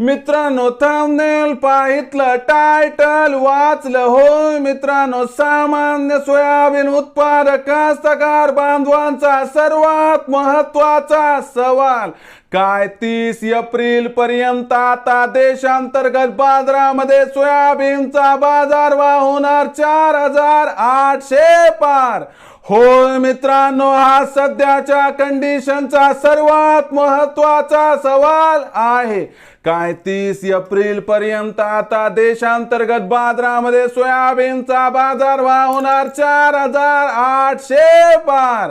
मित्रांनो thumbnail पाहितलं title वाचलं होय मित्रांनो सामान्य सोयाबीन उत्पादक कास्तकार बांधवांचा सर्वात महत्त्वाचा सवाल काय तीस एप्रिल पर्यंत आता देशांतर्गत बाजारामध्ये सोयाबीनचा बाजार होणार चार हजार आठशे पार? होय मित्रांनो हा सध्याच्या कंडिशनचा सर्वात महत्त्वाचा सवाल आहे. काय तीस एप्रिल पर्यंत आता देशांतर्गत बाजारामध्ये सोयाबीनचा बाजारभाव होणार चार हजार आठशे पार.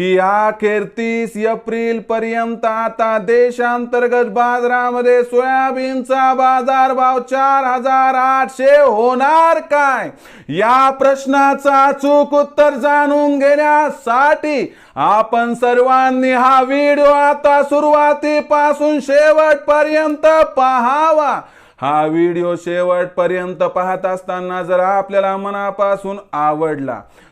की अखेर तीस एप्रिल पर्यंत आता देशांतर्गत बाजारामध्ये सोयाबीनचा बाजार भाव चार हजार आठशे होणार काय? या प्रश्नाचा चूक उत्तर जाणून घेण्यासाठी आपण सर्वांनी हा व्हिडिओ आता सुरुवातीपासून शेवटपर्यंत पाहावा. हा व्हिडिओ शेवटपर्यंत पाहत असताना जर आपल्याला मनापासून आवडला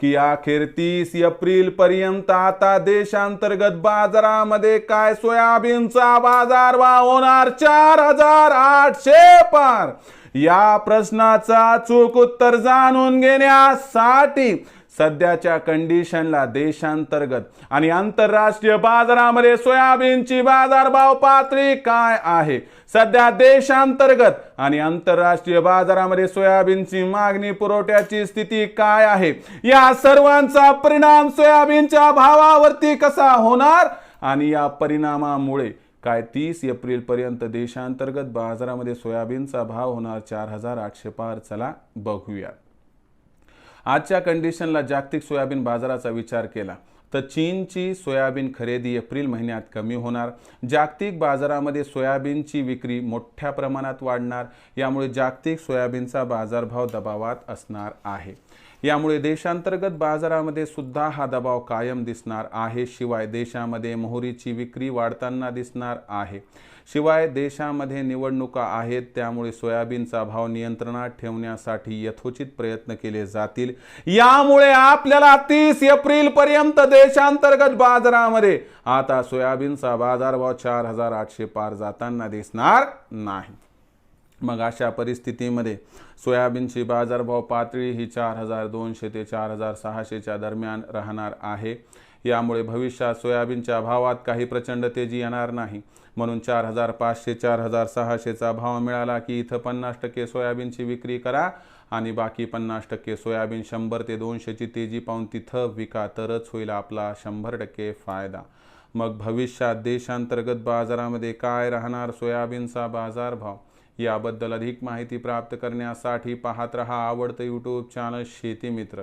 की अखेर तीस एप्रिल पर्यंत आता देशांतर्गत बाजारामध्ये काय सोयाबीनचा बाजार वा होणार? चार हजार आठशे पार. या प्रश्नाचा चूक उत्तर जाणून घेण्यासाठी सध्याच्या कंडिशनला देशांतर्गत आणि आंतरराष्ट्रीय बाजारामध्ये सोयाबीनची बाजारभाव पातळी काय आहे? सध्या देशांतर्गत आणि आंतरराष्ट्रीय बाजारामध्ये सोयाबीनची मागणी पुरवठ्याची स्थिती काय आहे? या सर्वांचा परिणाम सोयाबीनच्या भावावरती कसा होणार? आणि या परिणामामुळे काय तीस एप्रिल पर्यंत देशांतर्गत बाजारामध्ये सोयाबीनचा भाव होणार चार हजार आठशे पार? चला बघूया. आजच्या कंडिशनला जागतिक सोयाबीन बाजाराचा विचार केला. तर चीनची सोयाबीन खरेदी एप्रिल महिन्यात कमी होणार. जागतिक बाजारामध्ये सोयाबीनची विक्री मोठ्या प्रमाणात वाढणार. यामुळे जागतिक सोयाबीनचा बाजारभाव दबावात असणार आहे. यामुळे देशांतर्गत बाजारामध्ये सुद्धा हा दबाव कायम दिसणार आहे. शिवाय देशामध्ये मोहरीची विक्री वाढताना दिसणार आहे. शिवाय देशामध्ये निवडणुका आहेत त्यामुळे सोयाबीनचा भाव नियंत्रणात ठेवण्यासाठी यथोचित प्रयत्न केले जातील. यामुळे आपल्याला तीस एप्रिल पर्यंत देशांतर्गत बाजारामध्ये. आता सोयाबीनचा बाजारभाव चार हजार आठशे पार जाताना दिसणार नाही. मग अशा परिस्थितीमध्ये सोयाबीनची बाजारभाव पातळी ही चार हजार दोनशे ते चार हजार सहाशेच्या दरम्यान राहणार आहे. यामुळे भविष्यात सोयाबीनच्या भावात काही प्रचंड तेजी येणार नाही. म्हणून चार हजार पाचशे चार हजार सहाशेचा भाव मिळाला की इथं पन्नास टक्के सोयाबीनची विक्री करा आणि बाकी पन्नास टक्के सोयाबीन शंभर ते दोनशेची तेजी पाहून तिथं विका तरच होईल आपला शंभर टक्के फायदा. मग भविष्यात देशांतर्गत बाजारामध्ये काय राहणार सोयाबीनचा बाजारभाव? याबद्दल अधिक माहिती प्राप्त करण्यासाठी पाहत रहा आवडतं यूट्यूब चॅनल शेती मित्र